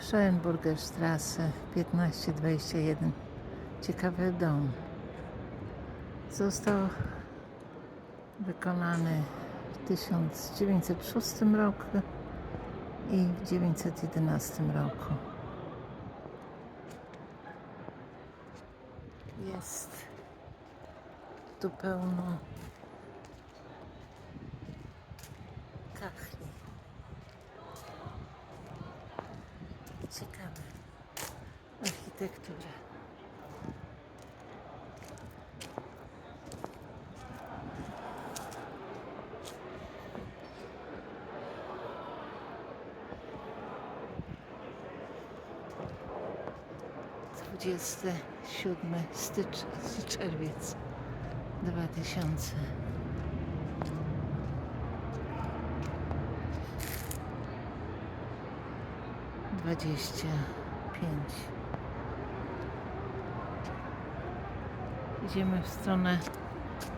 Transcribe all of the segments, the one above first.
Schönburgerstrasse 1521. Ciekawy dom. Został wykonany w 1906 roku i w 1911 roku. Jest tu pełno kachli. Architektura. Dwudziesty siódmy stycznia, czerwiec dwa tysiące. Dwadzieścia pięć. Idziemy w stronę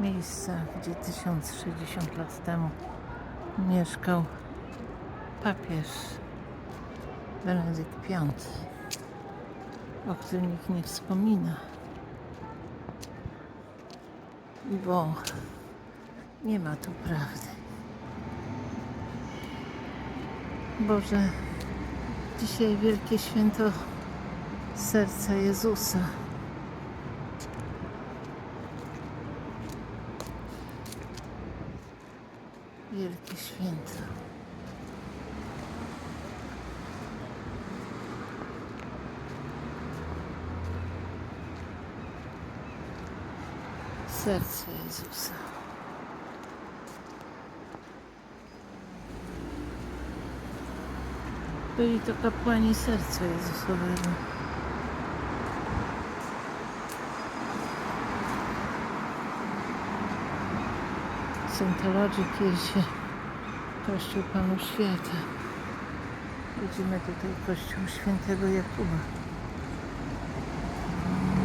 miejsca, gdzie 1060 lat temu mieszkał papież Benedykt V, o którym nikt nie wspomina. Bo nie ma tu prawdy. Boże, dzisiaj wielkie święto serca Jezusa. Wielkie święto. Serce Jezusa. Byli to kapłani serca Jezusowego. Scientology Kirche, Kościół Panu Świata. Widzimy tutaj Kościół Świętego Jakuba.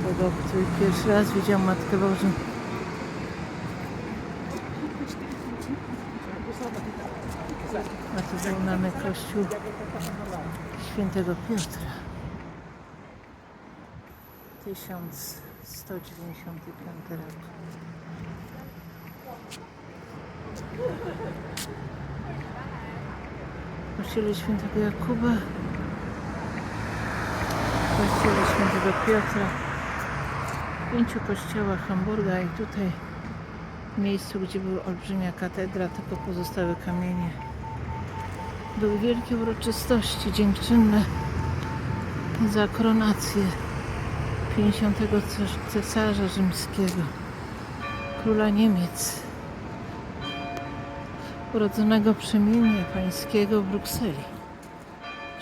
Tego, który pierwszy raz widział Matkę Bożą. A tutaj mamy Kościół Świętego Piotra. 1195 rok. Kościele Świętego Jakuba, Kościele Świętego Piotra, w pięciu kościołach Hamburga i tutaj w miejscu, gdzie była olbrzymia katedra, tylko pozostały kamienie. Były wielkie uroczystości dziękczynne za koronację 50. ces- cesarza rzymskiego, króla Niemiec, urodzonego przemienia pańskiego w Brukseli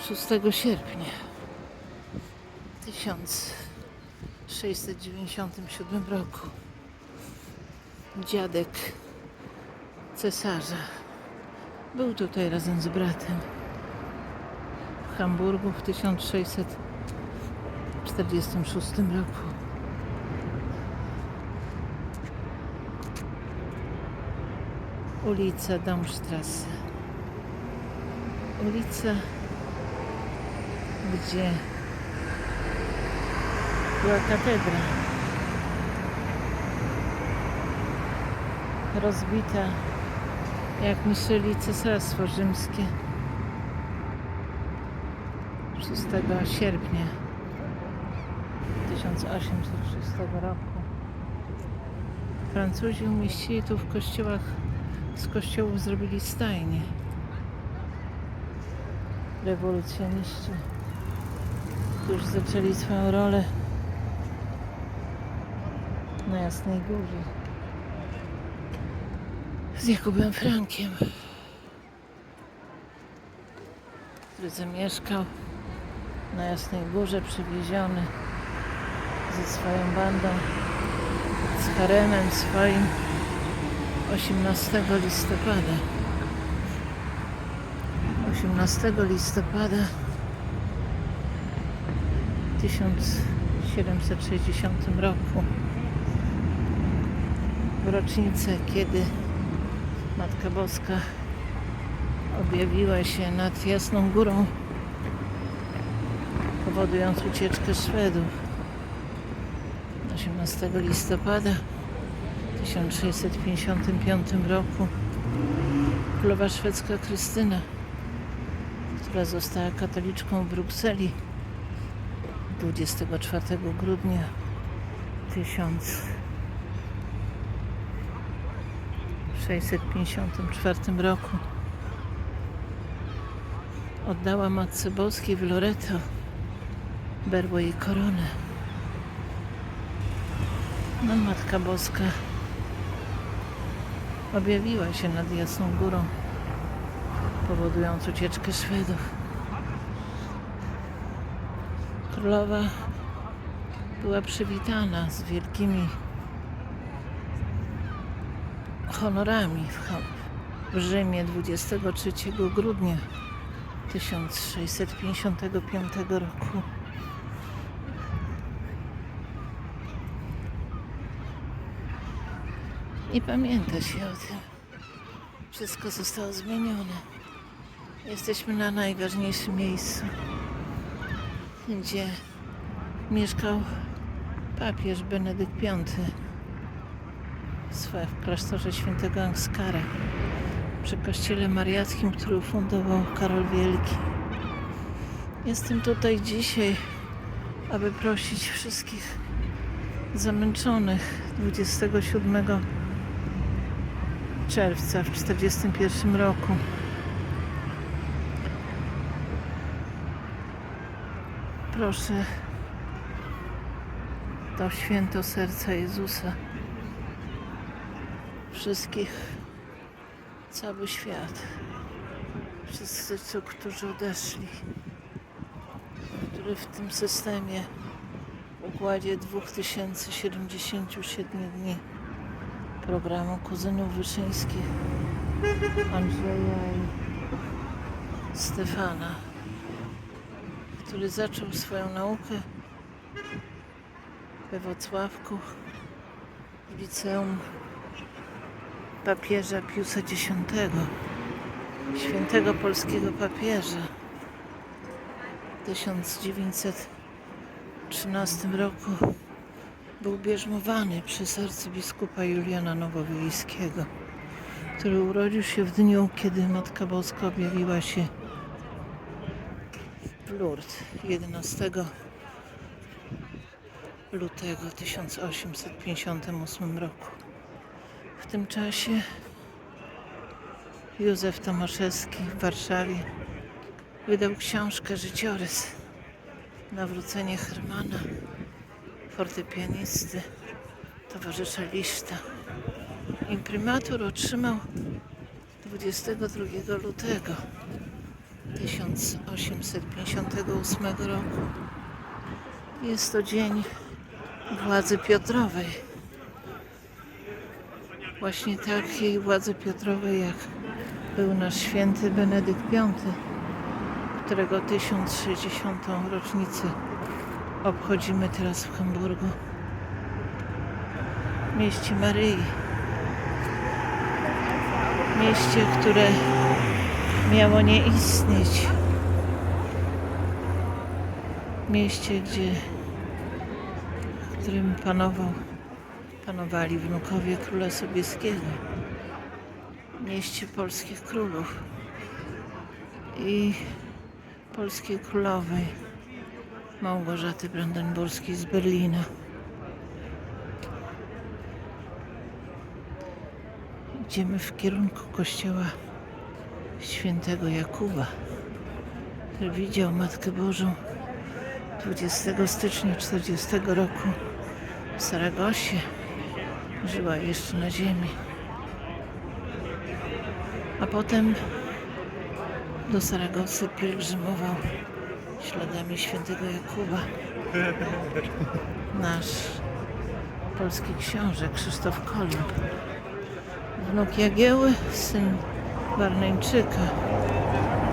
6 sierpnia 1697 roku. Dziadek cesarza był tutaj razem z bratem w Hamburgu w 1646 roku. Ulica Domstrasse. Ulica, gdzie była katedra rozbita, jak myśleli cesarstwo rzymskie 6 sierpnia 1806 roku. Francuzi umieścili tu w kościołach, z kościołów zrobili stajnie. Rewolucjoniści już zaczęli swoją rolę na Jasnej Górze z Jakubem Frankiem, który zamieszkał na Jasnej Górze, przywieziony ze swoją bandą, z haremem swoim 18 listopada. 18 listopada 1760 roku w rocznicę, kiedy Matka Boska objawiła się nad Jasną Górą powodując ucieczkę Szwedów. 18 listopada 1655 roku królowa szwedzka Krystyna, która została katoliczką w Brukseli 24 grudnia 1654 roku oddała Matce Boskiej w Loreto berło jej koronę. No Matka Boska objawiła się nad Jasną Górą, powodując ucieczkę Szwedów. Królowa była przywitana z wielkimi honorami w, Rzymie 23 grudnia 1655 roku. I pamięta się o tym. Wszystko zostało zmienione. Jesteśmy na najważniejszym miejscu, gdzie mieszkał papież Benedykt V w klasztorze świętego Angskara przy kościele mariackim, który ufundował Karol Wielki. Jestem tutaj dzisiaj, aby prosić wszystkich zamęczonych 27 czerwca w 1941 roku. Proszę to święto serca Jezusa. Wszystkich, cały świat, wszyscy, którzy odeszli, którzy w tym systemie, układzie 2077 dni programu kuzynów Wyszyńskich, Andrzeja i Stefana, który zaczął swoją naukę we Wrocławku w liceum papieża Piusa X, świętego polskiego papieża. W 1913 roku był bierzmowany przez arcybiskupa Juliana Nowowiejskiego, który urodził się w dniu, kiedy Matka Boska objawiła się w Lourdes 11 lutego 1858 roku. W tym czasie Józef Tomaszewski w Warszawie wydał książkę Życiorys Nawrócenie Hermana fortepianisty, towarzysza Liszta. Imprimatur otrzymał 22 lutego 1858 roku. Jest to dzień władzy Piotrowej. Właśnie takiej władzy Piotrowej, jak był nasz święty Benedykt V, którego 1060. rocznicę obchodzimy teraz w Hamburgu, mieście Maryi. Mieście, które miało nie istnieć. Mieście, gdzie, w którym panował, panowali wnukowie króla Sobieskiego. Mieście polskich królów i polskiej królowej. Małgorzaty Brandenburskiej z Berlina. Idziemy w kierunku kościoła świętego Jakuba, który widział Matkę Bożą 20 stycznia 40 roku w Saragosie. Żyła jeszcze na ziemi. A potem do Saragosy pielgrzymował śladami świętego Jakuba. Nasz polski książę Krzysztof Kolumb. Wnuk Jagieły, syn Barneńczyka.